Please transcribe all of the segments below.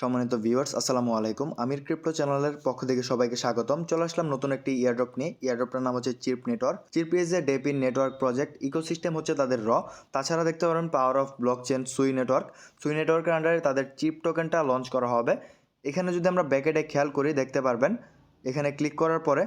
সম্মানিত ভিউয়ার্স আসসালামু আলাইকুম। আমির ক্রিপ্টো চ্যানেলের পক্ষ থেকে সবাইকে স্বাগতম। চলে আসলাম নতুন একটি ইয়ারড্রপ নিয়ে। ইয়ারড্রপটার নাম হচ্ছে chip network chip is a DePIN network project ecosystem হচ্ছে তাদের র তাছাড়া দেখতে পারেন power of blockchain Sui network Sui নেটওয়ার্কের আন্ডারে তাদের চিপ টোকেনটা লঞ্চ করা হবে। এখানে যদি আমরা ব্যাকেটে খেয়াল করি, দেখতে পারবেন। এখানে ক্লিক করার পরে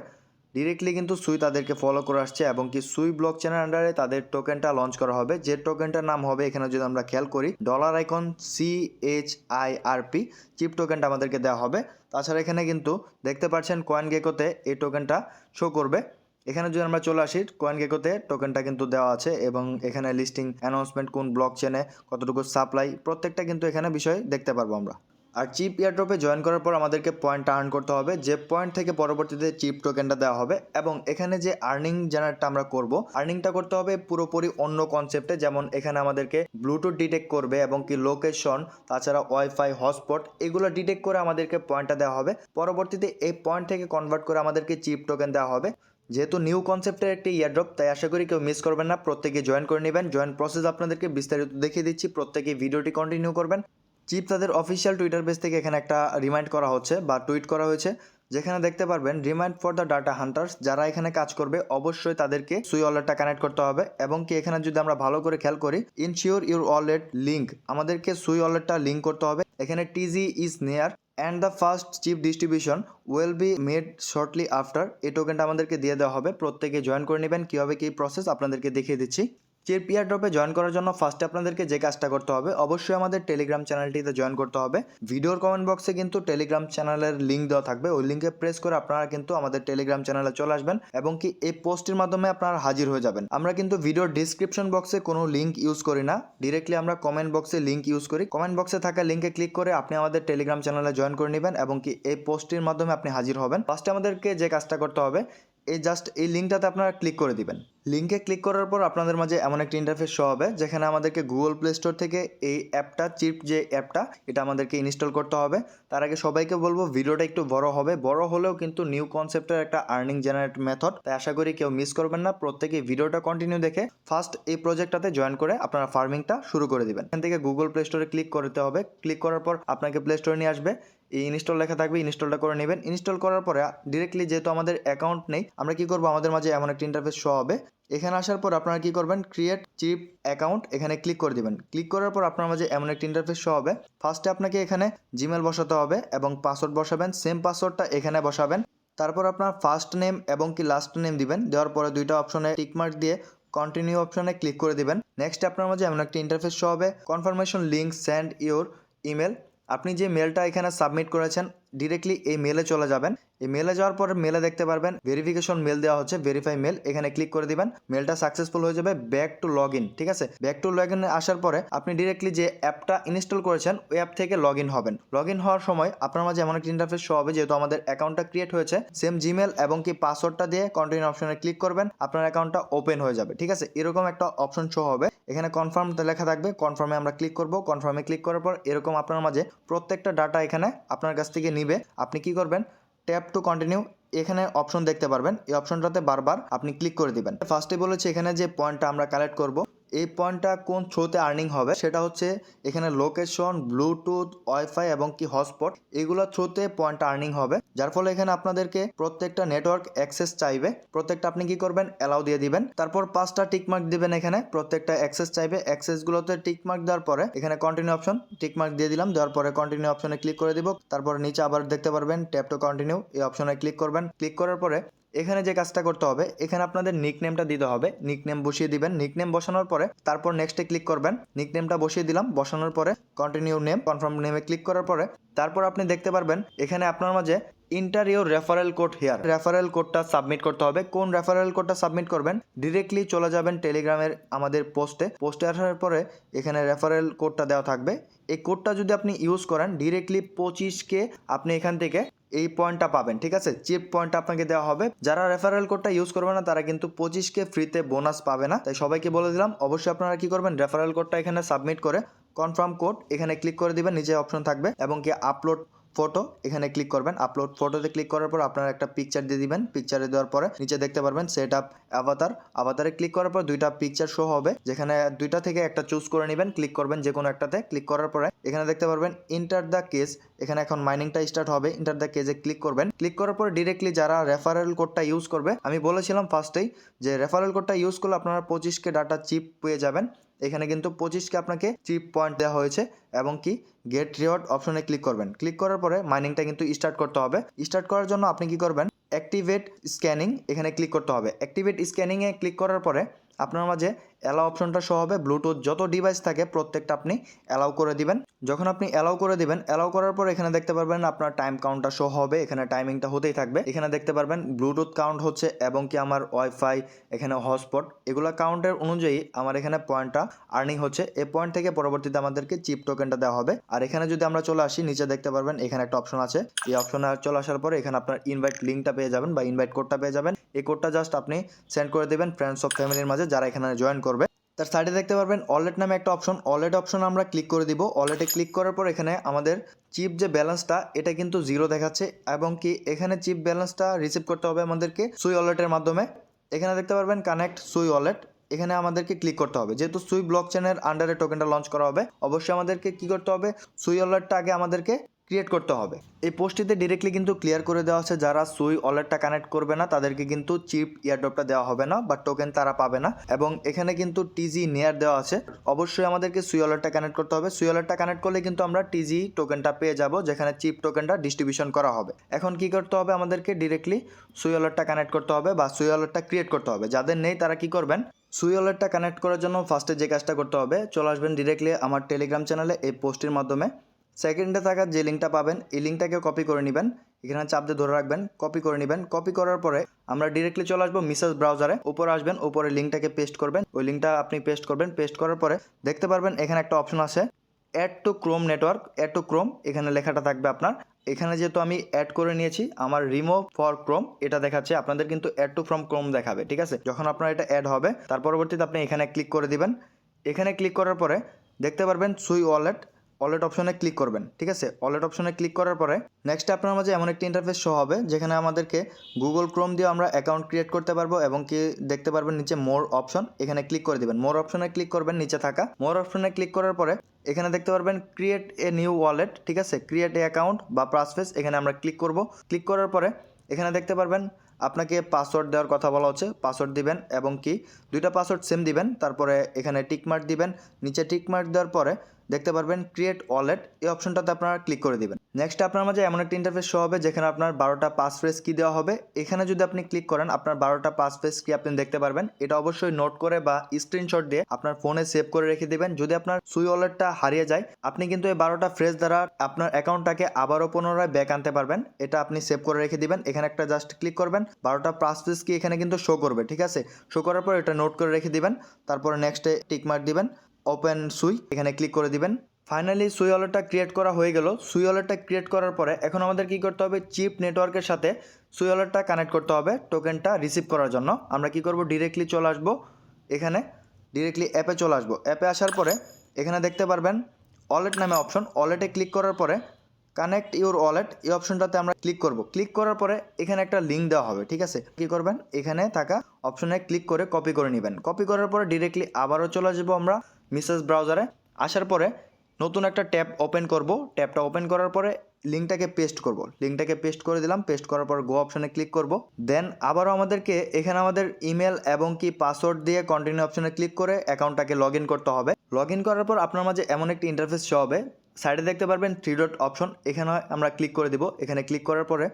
ডিরেক্টলি কিন্তু সুই তাদেরকে ফলো করে আসছে এবং কি সুই ব্লক চেনের আন্ডারে তাদের টোকেনটা লঞ্চ করা হবে। যে টোকেনটার নাম হবে, এখানে যদি আমরা খেয়াল করি dollar icon C H I R P chip টোকেনটা আমাদেরকে দেওয়া হবে। তাছাড়া এখানে কিন্তু দেখতে পাচ্ছেন কয়েন গেকোতে এই টোকেনটা শো করবে। এখানে যদি আমরা চলে আসি কয়েন গেকোতে টোকেনটা কিন্তু দেওয়া আছে এবং এখানে লিস্টিং অ্যানাউন্সমেন্ট কোন ব্লক চেনে কতটুকু সাপ্লাই প্রত্যেকটা কিন্তু এখানে বিষয় দেখতে পারব আমরা। আর চিপ ইয়ারড্রপে জয়েন করার পর আমাদেরকে পয়েন্ট আর্ন করতে হবে। যে পয়েন্ট থেকে পরবর্তীতে চিপ টোকেনটা দেওয়া হবে এবং এখানে যে আর্নিং জেনারেটটা আমরা করব, আর্নিংটা করতে হবে পুরোপুরি অন্য কনসেপ্টে যেমন এখানে আমাদেরকে ব্লুটুথ ডিটেক্ট করবে এবং কি লোকেশন, তাছাড়া ওয়াইফাই, হটস্পট, এগুলো ডিটেক্ট করে আমাদেরকে পয়েন্টটা দেওয়া হবে। পরবর্তীতে এই পয়েন্ট থেকে কনভার্ট করে আমাদেরকে চিপ টোকেন দেওয়া হবে। যেহেতু নিউ কনসেপ্টের একটি ইয়ারড্রপ তাই আশা করি কেউ মিস করবেন না। প্রত্যেকে জয়েন করে নেবেন। জয়েন প্রসেস আপনাদেরকে বিস্তারিত দেখিয়ে দিচ্ছি। প্রত্যেকে ভিডিওটি কন্টিনিউ করবেন। চিপ তাদের অফিসিয়াল টুইটার পেজ থেকে এখানে একটা রিমাইন্ড করা হচ্ছে বা টুইট করা হয়েছে, যেখানে দেখতে পারবেন remind for the data hunters যারা এখানে কাজ করবে, অবশ্যই তাদেরকে সুই ওয়ালেটটা কানেক্ট করতে হবে এবং কি এখানে যদি আমরা ভালো করে খেয়াল করি ইনশিওর ইউর ওয়ালেট লিঙ্ক আমাদেরকে সুই ওয়ালেটটা লিঙ্ক করতে হবে। এখানে TG is near and the first chip distribution will be made shortly after এই টোকেনটা আমাদেরকে দিয়ে দেওয়া হবে, প্রত্যেকে জয়েন করে নেবেন। কীভাবে কী প্রসেস আপনাদেরকে দেখিয়ে দিচ্ছি। চিপ ইয়ার ড্রপে জয়েন করার জন্য ফার্স্টে আপনাদেরকে যে কাজটা করতে হবে, অবশ্যই আমাদের টেলিগ্রাম চ্যানেলটিতে জয়েন করতে হবে। ভিডিওর কমেন্ট বক্সে কিন্তু টেলিগ্রাম চ্যানেলের লিঙ্ক দেওয়া থাকবে। ওই লিঙ্কে প্রেস করে আপনারা কিন্তু আমাদের টেলিগ্রাম চ্যানেলে চলে আসবেন এবং কি এই পোস্টের মাধ্যমে আপনারা হাজির হয়ে যাবেন। আমরা কিন্তু ভিডিওর ডিসক্রিপশন বক্সে কোনো লিঙ্ক ইউজ করি না। ডিরেক্টলি আমরা কমেন্ট বক্সে লিঙ্ক ইউজ করি। কমেন্ট বক্সে থাকা লিঙ্কে ক্লিক করে আপনি আমাদের টেলিগ্রাম চ্যানেলে জয়েন করে নেবেন এবং কি এই পোস্টের মাধ্যমে আপনি হাজির হবেন। ফার্স্টে আমাদেরকে যে কাজটা করতে হবে এই জাস্ট এই লিঙ্কটাতে আপনারা ক্লিক করে দিবেন। লিঙ্কে ক্লিক করার পর আপনাদের মাঝে এমন একটা ইন্টারফেস শো হবে, যেখানে আমাদেরকে গুগল প্লে স্টোর থেকে এই অ্যাপটা চিপ যে অ্যাপটা, এটা আমাদেরকে ইনস্টল করতে হবে। তার আগে সবাইকে বলব, ভিডিওটা একটু বড় হবে। বড় হলেও কিন্তু নিউ কনসেপ্টের একটা আর্নিং জেনারেট মেথড তাই আশা করি কেউ মিস করবেন না। প্রত্যেকে ভিডিওটা কন্টিনিউ দেখে ফার্স্ট এই প্রজেক্টটাতে জয়েন করে আপনারা ফার্মিংটা শুরু করে দিবেন। এখান থেকে গুগল প্লে স্টোরে ক্লিক করতে হবে। ক্লিক করার পর আপনাকে প্লে স্টোরে নিয়ে আসবে। এই ইনস্টল লেখা থাকবে ইনস্টলটা করে নেবেন। ইনস্টল করার পরে ডিরেক্টলি যেহেতু আমাদের অ্যাকাউন্ট নেই, আমরা কি করব? আমাদের মাঝে এমন একটা ইন্টারফেস শো হবে। এখানে আসার পর আপনারা কি করবেন? ক্রিয়েট চিপ অ্যাকাউন্ট এখানে ক্লিক করে দিবেন। ক্লিক করার পর আপনার মাঝে এমন একটা ইন্টারফেস শো হবে। ফার্স্টে আপনাকে এখানে জিমেল বসাতে হবে এবং পাসওয়ার্ড বসাবেন। সেম পাসওয়ার্ডটা এখানে বসাবেন। তারপর আপনার ফার্স্ট নেম এবং কি লাস্ট নেম দিবেন। দেওয়ার পরে দুইটা অপশনে টিকমার্ক দিয়ে কন্টিনিউ অপশনে ক্লিক করে দিবেন। নেক্সট আপনার মাঝে এমন একটা ইন্টারফেস শো হবে। Confirmation link send your email আপনি যে মেলটা এখানে সাবমিট করেছেন ডিরেক্টলি এই মেলে চলে যাবেন। এই মেলে যাওয়ার পরে মেলে দেখতে পারবেন ভেরিফিকেশন মেল দেওয়া হচ্ছে ভেরিফাই মেল এখানে ক্লিক করে দিবেন মেলটা সাকসেসফুল হয়ে যাবে ব্যাক টু লগ ইন ঠিক আছে? ব্যাক টু লগ ইন আসার পরে আপনি ডিরেক্টলি যে অ্যাপটা ইনস্টল করেছেন, ওই অ্যাপ থেকে লগ ইন হবেন। লগ ইন হওয়ার সময় আপনার মাঝে এমন একটা ইন্টারফেস শো হবে, যেহেতু আমাদের অ্যাকাউন্টটা ক্রিয়েট হয়েছে সেম জিমেল এবং কি পাসওয়ার্ডটা দিয়ে কন্টিনিউ অপশনে ক্লিক করবেন, আপনার অ্যাকাউন্টটা ওপেন হয়ে যাবে, ঠিক আছে? এরকম একটা অপশন শো হবে। এখানে কনফার্ম লেখা থাকবে কনফার্মে আমরা ক্লিক করব কনফার্মে ক্লিক করার পর এরকম আপনার মাঝে প্রত্যেকটা ডাটা এখানে আপনার কাছ থেকে নিবে, আপনি কি করবেন? ট্যাপ টু কন্টিনিউ এখানে অপশন দেখতে পারবেন। এই অপশনটাতে বারবার আপনি ক্লিক করে দিবেন। ফার্স্টে বলেছে এখানে যে পয়েন্টটা আমরা কালেক্ট করব এই পয়েন্টটা কোন থ্রোতে আর্নিং হবে সেটা হচ্ছে এখানে লোকেশন, ব্লুটুথ, ওয়াইফাই এবং কি হটস্পট এগুলো থ্রোতে পয়েন্টটা আর্নিং হবে। যার ফলে এখানে আপনাদেরকে প্রত্যেকটা নেটওয়ার্ক অ্যাক্সেস চাইবে। প্রত্যেকটা আপনি কি করবেন? অ্যালাউ দিয়ে দিবেন। তারপর পাঁচটা টিকমার্ক দিবেন এখানে। প্রত্যেকটা অ্যাক্সেস চাইবে। অ্যাক্সেসগুলোতে টিকমার্ক দেওয়ার পরে এখানে কন্টিনিউ অপশন টিকমার্ক দিয়ে দিলাম। দেওয়ার পরে কন্টিনিউ অপশনে ক্লিক করে দিব। তারপর নিচে আবার দেখতে পারবেন ট্যাপ টু কন্টিনিউ এই অপশনে ক্লিক করবেন। ক্লিক করার পরে এখানে যে কাজটা করতে হবে, এখানে আপনাদের নিকনেমটা দিতে হবে। নিকনেম বসিয়ে দিবেন। নিকনেম বসানোর পরে তারপর নেক্সটে ক্লিক করবেন। নিকনেমটা বসিয়ে দিলাম। বসানোর পরে কন্টিনিউ নেম কনফার্ম নেমে ক্লিক করার পরে তারপর আপনি দেখতে পারবেন, এখানে আপনার মাঝে enter your referral code here. Referral কোডটা সাবমিট করতে হবে। কোন রেফারেল কোডটা সাবমিট করবেন? ডিরেক্টলি চলে যাবেন টেলিগ্রামের আমাদের পোস্টে। পোস্টে আসার পরে এখানে রেফারেল কোডটা দেওয়া থাকবে। এই কোডটা যদি আপনি ইউজ করেন, ডিরেক্টলি পঁচিশকে আপনি এখান থেকে এই পয়েন্টটা পাবেন, ঠিক আছে? চিপ পয়েন্টটা আপনাকে দেওয়া হবে। যারা রেফারেল কোডটা ইউজ করবে না, তারা কিন্তু পঁচিশকে ফ্রিতে বোনাস পাবে না। তাই সবাইকে বলে দিলাম, অবশ্যই আপনারা কি করবেন? রেফারেল কোডটা এখানে সাবমিট করে কনফার্ম কোড এখানে ক্লিক করে দিবেন, নিচে অপশন থাকবে এবং কি আপলোড ফটো এখানে ক্লিক করবেন আপলোড ফটোতে ক্লিক করার পর আপনারা একটা পিকচার দিয়ে দিবেন। পিকচারে দেওয়ার পরে নিচে দেখতে পারবেন সেট আপ অ্যাভাতার আভাতারে ক্লিক করার পর দুইটা পিকচার শো হবে। যেখানে দুইটা থেকে একটা চুজ করে নেবেন ক্লিক করবেন যে কোনো একটাতে। ক্লিক করার পরে এখানে দেখতে পারবেন ইন্টার দ্য কেস এখানে এখন মাইনিংটা স্টার্ট হবে। ইন্টার দ্য কেজে ক্লিক করবেন। ক্লিক করার পর ডিরেক্টলি যারা রেফারেল কোডটা ইউজ করবে, আমি বলেছিলাম ফার্স্টেই যে রেফারেল কোডটা ইউজ করলে আপনারা পঁচিশকে ডাটা চিপ পেয়ে যাবেন। এখানে কিন্তু পঁচিশকে আপনাকে চিপ পয়েন্ট দেওয়া হয়েছে এবং কি গেট রিওয়ার্ড অপশনে ক্লিক করবেন। ক্লিক করার পরে মাইনিংটা কিন্তু স্টার্ট করতে হবে। স্টার্ট করার জন্য আপনি কি করবেন? অ্যাক্টিভেট স্ক্যানিং এখানে ক্লিক করতে হবে। অ্যাক্টিভেট স্ক্যানিংয়ে ক্লিক করার পরে আপনার মাঝে অ্যালাউ অপশনটা শো হবে। ব্লুটুথ যত ডিভাইস থাকে প্রত্যেকটা আপনি অ্যালাউ করে দিবেন। যখন আপনি অ্যালাউ করে দিবেন অ্যালাউ করার পর এখানে দেখতে পারবেন আপনার টাইম কাউন্টটা শো হবে, এখানে টাইমিংটা হতেই থাকবে। এখানে দেখতে পারবেন ব্লুটুথ কাউন্ট হচ্ছে এবং কি আমার ওয়াইফাই এখানে হটস্পট এগুলো কাউন্টের অনুযায়ী আমার এখানে পয়েন্টটা আর্নিং হচ্ছে। এই পয়েন্ট থেকে পরবর্তীতে আমাদেরকে চিপ টোকেনটা দেওয়া হবে। আর এখানে যদি আমরা চলে আসি, নিচে দেখতে পারবেন এখানে একটা অপশন আছে। এই অপশনে চলে আসার পরে এখানে আপনার ইনভাইট লিঙ্কটা পেয়ে যাবেন বা ইনভাইট কোডটা পেয়ে যাবেন। এই কোডটা জাস্ট আপনি সেন্ড করে দেবেন ফ্রেন্ডস অফ ফ্যামিলির মাঝে যারা এখানে জয়েন করবে। তার সাইডে দেখতে পারবেন ওয়ালেট নামে একটা অপশন ওয়ালেট অপশন আমরা ক্লিক করে দিব। ওয়ালেটে ক্লিক করার পর এখানে আমাদের চিপ যে ব্যালেন্সটা এটা কিন্তু জিরো দেখাচ্ছে এবং কি এখানে চিপ ব্যালেন্সটা রিসিভ করতে হবে আমাদেরকে সুই ওয়ালেটের মাধ্যমে। এখানে দেখতে পারবেন কানেক্ট সুই ওয়ালেট এখানে আমাদেরকে ক্লিক করতে হবে। যেহেতু সুই ব্লক চেনের আন্ডারে টোকেনটা লঞ্চ করা হবে, অবশ্যই আমাদেরকে কি করতে হবে? সুই ওয়ালেটটা আগে আমাদেরকে ক্রিয়েট করতে হবে। এই পোস্টটিতে ডিরেক্টলি কিন্তু ক্লিয়ার করে দেওয়া আছে, যারা সুই ওয়ালেটটা কানেক্ট করবে না, তাদেরকে কিন্তু চিপ ইয়ারড্রপটা দেওয়া হবে না বা টোকেন তারা পাবে না। এবং এখানে কিন্তু টিজি নেয়ার দেওয়া আছে। অবশ্যই আমাদেরকে সুই ওয়ালেটটা কানেক্ট করতে হবে। সুই ওয়ালেটটা কানেক্ট করলে কিন্তু আমরা টিজি টোকেনটা পেয়ে যাব, যেখানে চিপ টোকেনটা ডিস্ট্রিবিউশন করা হবে। এখন কি করতে হবে আমাদেরকে ডিরেক্টলি সুই ওয়ালেটটা কানেক্ট করতে হবে বা সুই ওয়ালেটটা ক্রিয়েট করতে হবে। যাদের নেই, তারা কি করবেন? সুই ওয়ালেটটা কানেক্ট করার জন্য ফার্স্টে যে কাজটা করতে হবে, চলে আসবেন ডিরেক্টলি আমার টেলিগ্রাম চ্যানেলে এই পোস্টের মাধ্যমে। সেকেন্ডে থাকা যে লিঙ্কটা পাবেন, এই লিঙ্কটাকে কপি করে নেবেন। এখানে চাপ দিয়ে ধরে রাখবেন কপি করে নেবেন। কপি করার পরে আমরা ডিরেক্টলি চলে আসব মিসেস ব্রাউজারে উপরে আসবেন, উপরে লিঙ্কটাকে পেস্ট করবেন। ওই লিঙ্কটা আপনি পেস্ট করবেন। পেস্ট করার পরে দেখতে পারবেন এখানে একটা অপশন আছে add to Chrome network add to Chrome এখানে লেখাটা থাকবে আপনার। এখানে যেহেতু আমি অ্যাড করে নিয়েছি, আমার রিমুভ ফর ক্রোম এটা দেখাচ্ছে। আপনাদের কিন্তু অ্যাড টু ফ্রম ক্রোম দেখাবে, ঠিক আছে? যখন আপনার এটা অ্যাড হবে, তার পরবর্তীতে আপনি এখানে ক্লিক করে দিবেন। এখানে ক্লিক করার পরে দেখতে পারবেন সুই ওয়ালেট ওয়ালেট অপশনে ক্লিক করবেন, ঠিক আছে? অলেট অপশনে ক্লিক করার পরে নেক্সট আপনার মাঝে এমন একটি ইন্টারফেস শো হবে, যেখানে আমাদেরকে গুগল ক্রোম দিয়ে আমরা অ্যাকাউন্ট ক্রিয়েট করতে পারব এবং কি দেখতে পারবেন নিচে মোর অপশন এখানে ক্লিক করে দিবেন। মোর অপশনে ক্লিক করবেন নিচে থাকা। মোর অপশনে ক্লিক করার পরে এখানে দেখতে পারবেন ক্রিয়েট এ নিউ ওয়ালেট ঠিক আছে? ক্রিয়েট এ অ্যাকাউন্ট বা পাসফেস এখানে আমরা ক্লিক করব। ক্লিক করার পরে এখানে দেখতে পারবেন আপনাকে পাসওয়ার্ড দেওয়ার কথা বলা হচ্ছে পাসওয়ার্ড দিবেন এবং কি দুইটা পাসওয়ার্ড সেম দিবেন, তারপরে এখানে টিকমার্ক দিবেন। নিচে টিকমার্ক দেওয়ার পরে দেখতে পারবেন ক্রিয়েট ওয়ালেট এই অপশনটাতে আপনারা ক্লিক করে দিবেন। নেক্সট আপনার মাঝে এমন একটা ইন্টারফেস শো হবে, যেখানে আপনার বারোটা পাস ফ্রেস কি দেওয়া হবে। এখানে যদি আপনি ক্লিক করেন, আপনার বারোটা পাস ফ্রেস কি আপনি দেখতে পারবেন। এটা অবশ্যই নোট করে বা স্ক্রিনশট দিয়ে আপনার ফোনে সেভ করে রেখে দেবেন। যদি আপনার সুই ওয়ালেটটা হারিয়ে যায়, আপনি কিন্তু এই বারোটা ফ্রেস দ্বারা আপনার অ্যাকাউন্টটাকে আবারও পুনরায় ব্যাক আনতে পারবেন। এটা আপনি সেভ করে রেখে দিবেন। এখানে একটা জাস্ট ক্লিক করবেন। বারোটা পাস ফ্রেস কি এখানে কিন্তু শো করবে, ঠিক আছে? শো করার পর এটা নোট করে রেখে দিবেন। তারপরে নেক্সটে টিকমার্ক দিবেন। ওপেন সুই, এখানে ক্লিক করে দিবেন। ফাইনালি সুই ওয়ালেটটা ক্রিয়েট করা হয়ে গেল। সুই ওয়ালেটটা ক্রিয়েট করার পরে এখন আমাদের কি করতে হবে? চিপ নেটওয়ার্কের সাথে সুই ওয়ালেটটা কানেক্ট করতে হবে টোকেনটা রিসিভ করার জন্য। আমরা কি করব? ডিরেক্টলি চলে আসব এখানে। ডিরেক্টলি অ্যাপে চলে আসব। অ্যাপে আসার পরে এখানে দেখতে পারবেন ওয়ালেট নামে অপশন ওয়ালেটে ক্লিক করার পরে কানেক্ট ইউর ওয়ালেট এই অপশনটাতে আমরা ক্লিক করব। ক্লিক করার পরে এখানে একটা লিঙ্ক দেওয়া হবে, ঠিক আছে? কি করবেন? এখানে থাকা অপশনে ক্লিক করে কপি করে নেবেন। কপি করার পরে ডিরেক্টলি আবারও চলে যাব আমরা। মিসেস ব্রাউজারে আসার পরে নতুন একটা ট্যাব ওপেন করব। ট্যাবটা ওপেন করার পরে লিঙ্কটাকে পেস্ট করব। লিঙ্কটাকে পেস্ট করে দিলাম। পেস্ট করার পর গো অপশনে ক্লিক করব। দেন আবারও আমাদেরকে এখানে আমাদের ইমেল এবং কি পাসওয়ার্ড দিয়ে কন্টিনিউ অপশনে ক্লিক করে অ্যাকাউন্টটাকে লগ করতে হবে। লগ করার পর আপনার মাঝে এমন একটি ইন্টারফেস শো হবে। সাইডে দেখতে পারবেন থ্রি ডট অপশন এখানে আমরা ক্লিক করে দিব। এখানে ক্লিক করার পরে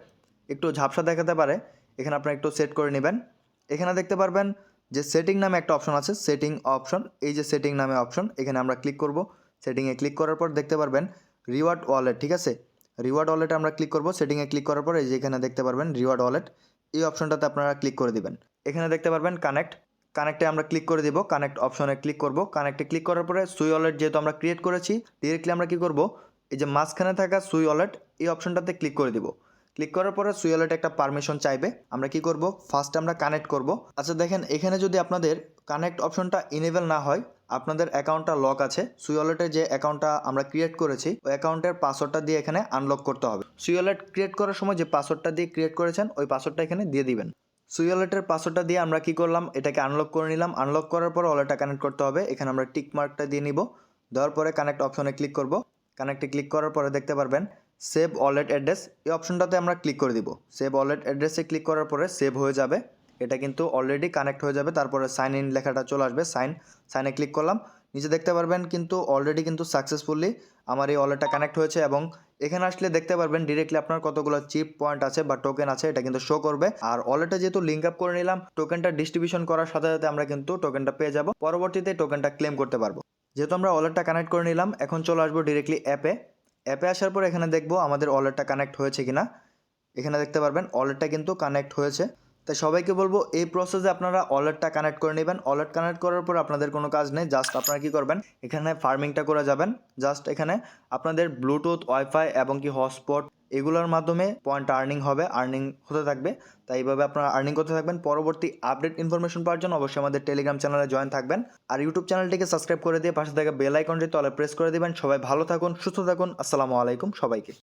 একটু ঝাপসা দেখাতে পারে। এখানে আপনারা একটু সেট করে নেবেন। এখানে দেখতে পারবেন যে সেটিং নামে একটা অপশন আছে সেটিং অপশন এই যে সেটিং নামে অপশন এখানে আমরা ক্লিক করব। সেটিংয়ে ক্লিক করার পর দেখতে পারবেন রিওয়ার্ড ওয়ালেট ঠিক আছে? রিওয়ার্ড ওয়ালেটে আমরা ক্লিক করব সেটিংয়ে ক্লিক করার পর এই যে এখানে দেখতে পারবেন রিওয়ার্ড ওয়ালেট এই অপশনটাতে আপনারা ক্লিক করে দিবেন। এখানে দেখতে পারবেন কানেক্ট কানেক্টে আমরা ক্লিক করে দিব কানেক্ট অপশনে ক্লিক করব। কানেক্টে ক্লিক করার পরে সুই ওয়ালেট যেহেতু আমরা ক্রিয়েট করেছি ডিরেক্টলি আমরা কি করব? এই যে মাঝখানে থাকা সুই ওয়ালেট এই অপশনটাতে ক্লিক করে দিব। ক্লিক করার পরে সুই ওয়ালেট একটা পারমিশন চাইবে। আমরা কি করব? ফার্স্ট আমরা কানেক্ট করব। আচ্ছা দেখেন, এখানে যদি আপনাদের কানেক্ট অপশনটা ইনেবল না হয়, আপনাদের অ্যাকাউন্টটা লক আছে। সুই ওয়ালেটের যে অ্যাকাউন্টটা আমরা ক্রিয়েট করেছি, ওই অ্যাকাউন্টের পাসওয়ার্ডটা দিয়ে এখানে আনলক করতে হবে। সুই ওয়ালেট ক্রিয়েট করার সময় যে পাসওয়ার্ডটা দিয়ে ক্রিয়েট করেছেন, ওই পাসওয়ার্ডটা এখানে দিয়ে দিবেন। সুই ওয়ালেটের পাসওয়ার্ডটা দিয়ে আমরা কি করলাম? এটাকে আনলক করে নিলাম। আনলক করার পর ওয়ালেটটা কানেক্ট করতে হবে। এখানে আমরা টিক মার্কটা দিয়ে নিব। দেওয়ার পরে কানেক্ট অপশনে ক্লিক করব। কানেক্টে ক্লিক করার পরে দেখতে পারবেন সেভ ওয়ালেট অ্যাড্রেস, এই অপশনটাতে আমরা ক্লিক করে দিব। সেভ ওয়ালেট অ্যাড্রেসে ক্লিক করার পরে সেভ হয়ে যাবে। এটা কিন্তু অলরেডি কানেক্ট হয়ে যাবে, তারপরে সাইন ইন লেখাটা চলে আসবে সাইন সাইনে ক্লিক করলাম। নিচে দেখতে পারবেন কিন্তু অলরেডি কিন্তু সাকসেসফুলি আমার এই ওয়ালেটটা কানেক্ট হয়েছে এবং এখানে আসলে দেখতে পারবেন ডিরেক্টলি আপনার কতগুলো চিপ পয়েন্ট আছে বা টোকেন আছে, এটা কিন্তু শো করবে। আর ওয়ালেটে যেহেতু লিঙ্ক আপ করে নিলাম টোকেনটা ডিস্ট্রিবিউশন করার সাথে সাথে আমরা কিন্তু টোকেনটা পেয়ে যাব। পরবর্তীতে টোকেনটা ক্লেম করতে পারব। যেহেতু আমরা ওয়ালেটটা কানেক্ট করে নিলাম, এখন চলে আসব ডিরেক্টলি অ্যাপে অ্যাপে আসার পর এখানে দেখব আমাদের ওয়ালেটটা কানেক্ট হয়েছে কিনা। এখানে দেখতে পারবেন ওয়ালেটটা কিন্তু কানেক্ট হয়েছে। তাই সবাইকে বলব, এই প্রসেসে আপনারা ওয়ালেটটা কানেক্ট করে নেবেন। ওয়ালেট কানেক্ট করার পর আপনাদের কোনো কাজ নেই জাস্ট আপনারা কি করবেন, এখানে ফার্মিংটা করে যাবেন। জাস্ট এখানে আপনাদের ব্লুটুথ ওয়াইফাই এবং কি হটস্পট এগুলোর মাধ্যমে পয়েন্ট আর্নিং হবে আর্নিং হতে থাকবে। তাই এইভাবে আপনারা আর্নিং করতে থাকবেন। পরবর্তী আপডেট ইনফরমেশন পাওয়ার জন্য অবশ্যই আমাদের টেলিগ্রাম চ্যানেলে জয়েন থাকবেন। আর ইউটিউব চ্যানেলটিকে সাবস্ক্রাইব করে দিয়ে পাশে থাকা বেল আইকনটি তলে প্রেস করে দিবেন। সবাই ভালো থাকুন, সুস্থ থাকুন। আসসালামু আলাইকুম সবাইকে।